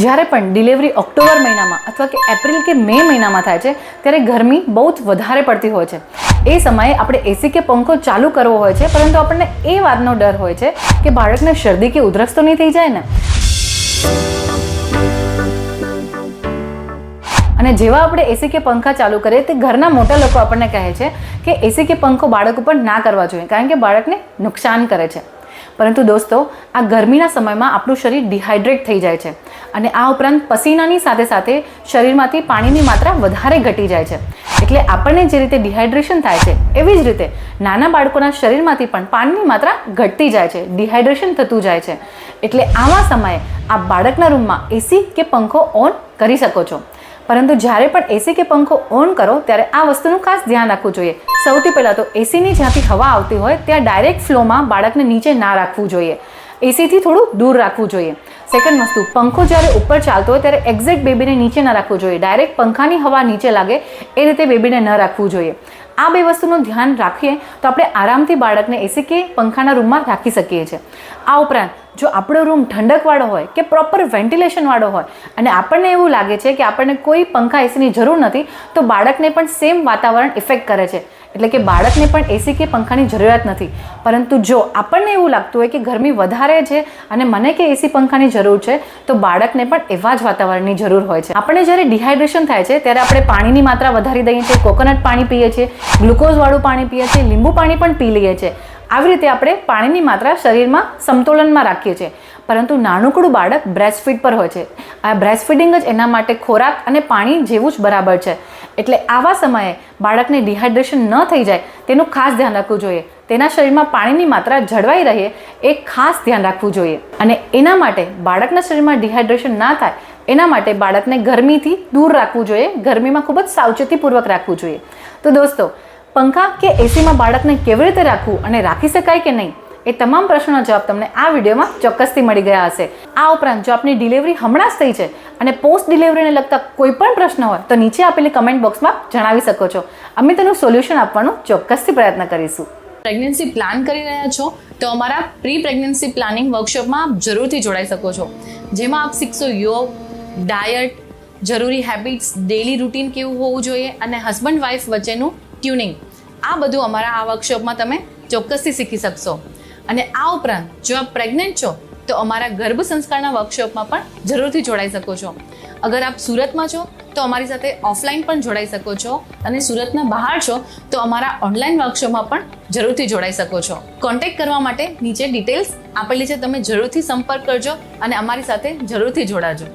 જ્યારે પણ delivery October મહિનામાં અથવા કે એપ્રિલ કે મે મહિનામાં થાય છે, ત્યારે ગરમી બહુ જ વધારે પડતી હોય છે. એ સમયે આપણે એસી કે પંખો ચાલુ કરવો હોય છે, પરંતુ આપણને એ વાતનો ડર હોય છે કે બાળકને શરદી કે ઉધરસ તો નહીં થઈ જાય ને? અને જેવા આપણે એસી કે પંખા ચાલુ કરીએ, તે ઘરના મોટા લોકો આપણને કહે છે કે એસી કે પંખો બાળક ઉપર ના કરવા જોઈએ, કારણ કે બાળકને નુકસાન કરે છે. પરંતુ દોસ્તો, આ ગરમીના સમયમાં આપણું શરીર ડિહાઇડ્રેટ થઈ જાય છે અને આ ઉપરાંત પસીનાની સાથે સાથે શરીરમાંથી પાણીની માત્રા વધારે ઘટી જાય છે. એટલે આપણને જે રીતે ડિહાઇડ્રેશન થાય છે, એવી જ રીતે નાના બાળકોના શરીરમાંથી પણ પાણીની માત્રા ઘટતી જાય છે ડિહાઇડ્રેશન થતું જાય છે. એટલે આવા સમયે આ બાળકના રૂમમાં એસી કે પંખો ઓન કરી શકો છો. પરંતુ જ્યારે પણ એસી કે પંખો ઓન કરો, ત્યારે આ વસ્તુનું ખાસ ધ્યાન રાખવું જોઈએ. સૌથી પહેલાં તો એસીની જ્યાંથી હવા આવતી હોય, ત્યાં ડાયરેક્ટ ફ્લોમાં બાળકને નીચે ના રાખવું જોઈએ. એસીથી થોડું દૂર રાખવું જોઈએ. સેકન્ડ વસ્તુ, પંખો જ્યારે ઉપર ચાલતો હોય ત્યારે એક્ઝેક્ટ બેબીને નીચે ન રાખવું જોઈએ. ડાયરેક્ટ પંખાની હવા નીચે લાગે, એ રીતે બેબીને ન રાખવું જોઈએ. આ બે વસ્તુનું ધ્યાન રાખીએ તો આપણે આરામથી બાળકને એસી કે પંખાના રૂમમાં રાખી શકીએ છીએ. આ ઉપરાંત, જો આપણો રૂમ ઠંડકવાળો હોય કે પ્રોપર વેન્ટિલેશનવાળો હોય, અને આપણને એવું લાગે છે કે આપણને કોઈ પંખા એસીની જરૂર નથી, તો બાળકને પણ સેમ વાતાવરણ ઇફેક્ટ કરે છે. એટલે કે બાળકને પણ એસી કે પંખાની જરૂરિયાત નથી. પરંતુ જો આપણને એવું લાગતું હોય કે ગરમી વધારે છે અને મને કે એસી પંખાની જરૂર છે, તો બાળકને પણ એવા જ વાતાવરણની જરૂર હોય છે. આપણને જ્યારે ડિહાઇડ્રેશન થાય છે, ત્યારે આપણે પાણીની માત્રા વધારી દઈએ છીએ કોકોનટ પાણી પીએ છીએ ગ્લુકોઝવાળું પાણી પીએ છીએ, લીંબુ પાણી પણ પી લઈએ છીએ. આવી રીતે આપણે પાણીની માત્રા શરીરમાં સમતોલનમાં રાખીએ છીએ. પરંતુ નાનકડું બાળક બ્રેસ્ટફીડ પર હોય છે. આ બ્રેસ્ટફીડિંગ જ એના માટે ખોરાક અને પાણી જેવું જ બરાબર છે. એટલે આવા સમયે બાળકને ડિહાઇડ્રેશન ન થઈ જાય તેનું ખાસ ધ્યાન રાખવું જોઈએ. તેના શરીરમાં પાણીની માત્રા જળવાઈ રહે એ ખાસ ધ્યાન રાખવું જોઈએ. અને એના માટે બાળકના શરીરમાં ડિહાઇડ્રેશન ના થાય એના માટે બાળકને ગરમીથી દૂર રાખવું જોઈએ. ગરમીમાં ખૂબ જ સાવચેતીપૂર્વક રાખવું જોઈએ. તો દોસ્તો, પંખા કે એસીમાં બાળકને કેવી રીતે રાખવું અને રાખી શકાય કે નહીં? એ તમામ પ્રશ્નોના જવાબ તમને આ વિડીયોમાં ચોક્કસથી મળી ગયા હશે. આ ઉપરાંત જો આપની ડિલિવરી હમણાં જ થઈ છે અને પોસ્ટ ડિલિવરીને લગતા કોઈ પણ પ્રશ્ન હોય, તો નીચે આપેલી કમેન્ટ બોક્સમાં જણાવી શકો છો. અમે તેનું સોલ્યુશન આપવાનો ચોક્કસથી પ્રયત્ન કરીશું. પ્રેગ્નન્સી પ્લાન કરી રહ્યા છો, તો અમારા પ્રી પ્રેગ્નન્સી પ્લાનિંગ વર્કશોપમાં આપ જરૂરથી જોડાઈ શકો છો. જેમાં આપ શીખશો યોગ, ડાયટ, જરૂરી હેબિટ્સ ડેલી રૂટીન કેવું હોવું જોઈએ અને હસબન્ડ વાઈફ વચ્ચેનું ટ્યુનિંગ. આ બધું અમારા આ વર્કશોપમાં તમે ચોક્કસથી શીખી શકશો. અને આ ઉપરાંત, જો આપ પ્રેગ્નન્ટ છો, તો અમારા ગર્ભ સંસ્કારના વર્કશોપમાં પણ જરૂરથી જોડાઈ શકો છો. અગર આપ સુરતમાં છો, તો અમારી સાથે ઓફલાઈન પણ જોડાઈ શકો છો અને સુરતના બહાર છો, તો અમારા ઓનલાઈન વર્કશોપમાં પણ જરૂરથી જોડાઈ શકો છો. કોન્ટેક્ટ કરવા માટે નીચે ડિટેલ્સ આપેલી છે, તમે જરૂરથી સંપર્ક કરજો અને અમારી સાથે જરૂરથી જોડાજો.